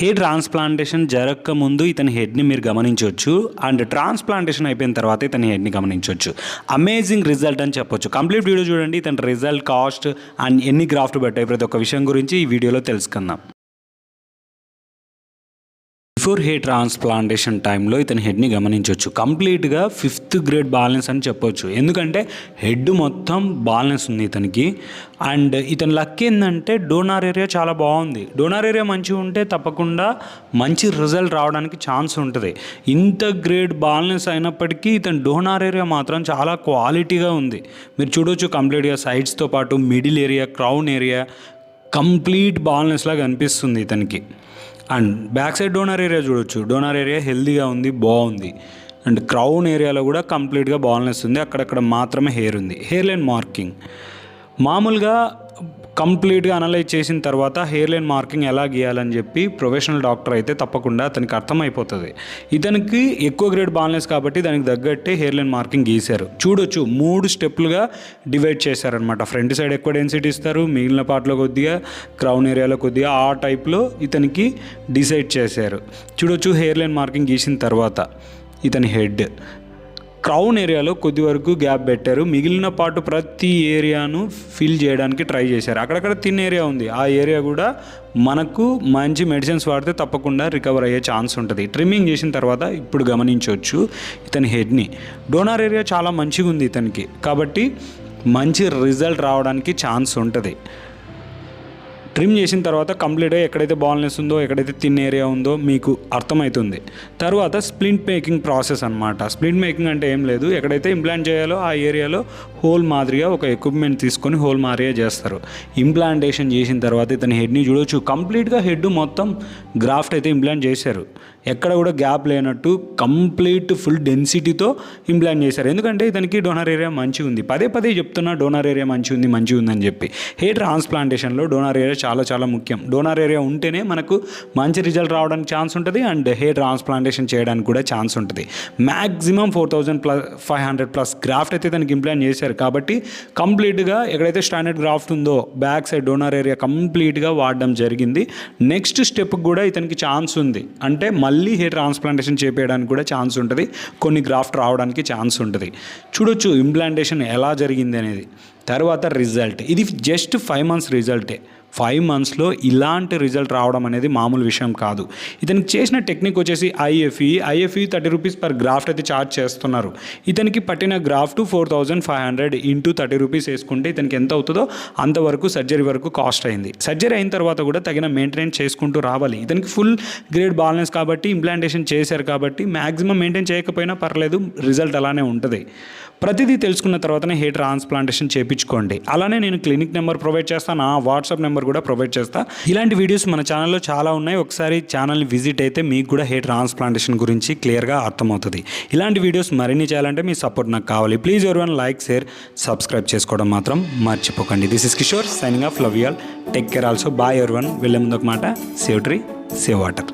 Hair transplantation జరగక ముందు ఇతని హెడ్ని మీరు గమనించవచ్చు అండ్ ట్రాన్స్ప్లాంటేషన్ అయిపోయిన తర్వాత ఇతని హెడ్ని గమనించవచ్చు అమేజింగ్ రిజల్ట్ అని చెప్పొచ్చు. కంప్లీట్ వీడియో చూడండి ఇతని రిజల్ట్ కాస్ట్ అండ్ ఎన్ని గ్రాఫ్ట్ పెట్టాయి ప్రతి ఒక్క విషయం గురించి ఈ వీడియోలో తెలుసుకుందాం. బిఫోర్ హెయిర్ ట్రాన్స్ప్లాంటేషన్ టైంలో ఇతని హెడ్ని గమనించవచ్చు కంప్లీట్గా ఫిఫ్త్ గ్రేడ్ బాలెన్స్ అని చెప్పొచ్చు. ఎందుకంటే హెడ్ మొత్తం బాలెన్స్ ఉంది ఇతనికి. అండ్ ఇతని లక్ ఏంటంటే డోనార్ ఏరియా చాలా బాగుంది. డోనార్ ఏరియా మంచిగా ఉంటే తప్పకుండా మంచి రిజల్ట్ రావడానికి ఛాన్స్ ఉంటుంది. ఇంత గ్రేడ్ బాలెన్స్ అయినప్పటికీ ఇతని డోనార్ ఏరియా మాత్రం చాలా క్వాలిటీగా ఉంది. మీరు చూడొచ్చు కంప్లీట్గా సైడ్స్తో పాటు middle area crown area complete baldness లాగా అనిపిస్తుంది ఇతనికి. And back side donor area చూడొచ్చు. డోనర్ ఏరియా హెల్దీగా ఉంది బాగుంది. అండ్ క్రౌన్ ఏరియాలో కూడా కంప్లీట్గా బాల్నెస్ ఉంది అక్కడక్కడ మాత్రమే హెయిర్ ఉంది. Hair line marking. మామూలుగా కంప్లీట్గా అనలైజ్ చేసిన తర్వాత హెయిర్ లైన్ మార్కింగ్ ఎలా గీయాలని చెప్పి ప్రొఫెషనల్ డాక్టర్ అయితే తప్పకుండా అతనికి అర్థమైపోతుంది. ఇతనికి ఎక్కువ గ్రేడ్ బాలెన్స్ కాబట్టి దానికి తగ్గట్టే హెయిర్ లైన్ మార్కింగ్ గీశారు. చూడొచ్చు మూడు స్టెప్లుగా డివైడ్ చేశారనమాట ఫ్రంట్ సైడ్ ఎక్కువ డెన్సిటీ ఇస్తారు మిగిలిన పార్ట్లో కొద్దిగా క్రౌన్ ఏరియాలో కొద్దిగా ఆ టైప్లో ఇతనికి డిసైడ్ చేశారు. చూడొచ్చు హెయిర్ లైన్ మార్కింగ్ గీసిన తర్వాత ఇతని హెడ్. క్రౌన్ ఏరియాలో కొద్ది వరకు గ్యాప్ పెట్టారు. మిగిలిన పాటు ప్రతి ఏరియాను ఫిల్ చేయడానికి ట్రై చేశారు. అక్కడక్కడ తిన్ ఏరియా ఉంది. ఆ ఏరియా కూడా మనకు మంచి మెడిసిన్స్ వాడితే తప్పకుండా రికవర్ అయ్యే ఛాన్స్ ఉంటుంది. ట్రిమ్మింగ్ చేసిన తర్వాత ఇప్పుడు గమనించవచ్చు ఇతని హెడ్ని డోనార్ ఏరియా చాలా మంచిగా ఉంది ఇతనికి. కాబట్టి మంచి రిజల్ట్ రావడానికి ఛాన్స్ ఉంటుంది. ట్రిమ్ చేసిన తర్వాత కంప్లీట్గా ఎక్కడైతే బాల్నెస్ ఉందో ఎక్కడైతే తిన్ ఏరియా ఉందో మీకు అర్థమవుతుంది తర్వాత స్ప్లింట్ మేకింగ్ ప్రాసెస్ అనమాట స్ప్లింట్ మేకింగ్ అంటే ఏం లేదు. ఎక్కడైతే ఇంప్లాంట్ చేయాలో ఆ ఏరియాలో హోల్ మాదిరిగా ఒక ఎక్విప్మెంట్ తీసుకొని హోల్ మాదిరిగా చేస్తారు. ఇంప్లాంటేషన్ చేసిన తర్వాత ఇతని హెడ్ని చూడొచ్చు. కంప్లీట్గా హెడ్ మొత్తం గ్రాఫ్ట్ అయితే ఇంప్లాంట్ చేశారు. ఎక్కడ కూడా గ్యాప్ లేనట్టు కంప్లీట్ ఫుల్ డెన్సిటీతో ఇంప్లాంట్ చేశారు. ఎందుకంటే ఇతనికి డోనర్ ఏరియా మంచిగా ఉంది. పదే పదే చెప్తున్నా డోనర్ ఏరియా మంచిగా ఉంది మంచిగా ఉందని చెప్పి. హెయిర్ ట్రాన్స్ప్లాంటేషన్లో డోనర్ ఏరియా చాలా చాలా ముఖ్యం. డోనర్ ఏరియా ఉంటేనే మనకు మంచి రిజల్ట్ రావడానికి ఛాన్స్ ఉంటుంది అండ్ హెయిర్ ట్రాన్స్ప్లాంటేషన్ చేయడానికి కూడా ఛాన్స్ ఉంటుంది. Maximum four thousand plus five hundred plus graft అయితే దానికి ఇంప్లాంట్ చేశారు. కాబట్టి కంప్లీట్గా ఎక్కడైతే స్టాండర్డ్ గ్రాఫ్ట్ ఉందో బ్యాక్ సైడ్ డోనర్ ఏరియా కంప్లీట్గా వాడడం జరిగింది. నెక్స్ట్ స్టెప్ కూడా ఇతనికి ఛాన్స్ ఉంది. అంటే మళ్ళీ హెయిర్ ట్రాన్స్ప్లాంటేషన్ చేపేయడానికి కూడా ఛాన్స్ ఉంటుంది. కొన్ని గ్రాఫ్ట్ రావడానికి ఛాన్స్ ఉంటుంది. చూడొచ్చు ఇంప్లాంటేషన్ ఎలా జరిగింది అనేది. తర్వాత రిజల్ట్. ఇది జస్ట్ ఫైవ్ మంత్స్ రిజల్టే. ఫైవ్ మంత్స్లో ఇలాంటి రిజల్ట్ రావడం అనేది మామూలు విషయం కాదు. ఇతనికి చేసిన టెక్నిక్ వచ్చేసి IFE. IFE thirty rupees per graft అయితే ఛార్జ్ చేస్తున్నారు. ఇతనికి పట్టిన graft four thousand five hundred into thirty rupees వేసుకుంటే ఇతనికి ఎంత అవుతుందో అంతవరకు సర్జరీ వరకు కాస్ట్ అయింది. సర్జరీ అయిన తర్వాత కూడా తగిన మెయింటెనెన్స్ చేసుకుంటూ రావాలి. ఇతనికి ఫుల్ గ్రేడ్ బాలెన్స్ కాబట్టి ఇంప్లాంటేషన్ చేశారు కాబట్టి మ్యాక్సిమం మెయింటైన్ చేయకపోయినా పర్లేదు రిజల్ట్ అలానే ఉంటుంది. ప్రతిదీ తెలుసుకున్న తర్వాతనే హెయిర్ ట్రాన్స్ప్లాంటేషన్ చేయించుకోండి అలానే నేను క్లినిక్ నెంబర్ ప్రొవైడ్ చేస్తాను నా వాట్సాప్ నెంబర్ కూడా ప్రొవైడ్ చేస్తా. ఇలాంటి వీడియోస్ మన ఛానల్లో చాలా ఉన్నాయి. ఒకసారి ఛానల్ని విజిట్ అయితే మీకు కూడా హెయిర్ ట్రాన్స్ప్లాంటేషన్ గురించి క్లియర్గా అర్థమవుతుంది. ఇలాంటి వీడియోస్ మరిన్ని చేయాలంటే మీ సపోర్ట్ నాకు కావాలి. ప్లీజ్ ఎవరి వన్ లైక్ షేర్ సబ్స్క్రైబ్ చేసుకోవడం మాత్రం మర్చిపోకండి. This is Kishore signing off love you all take care also bye everyone వెళ్ళే ముందు ఒక మాట. Save tree save water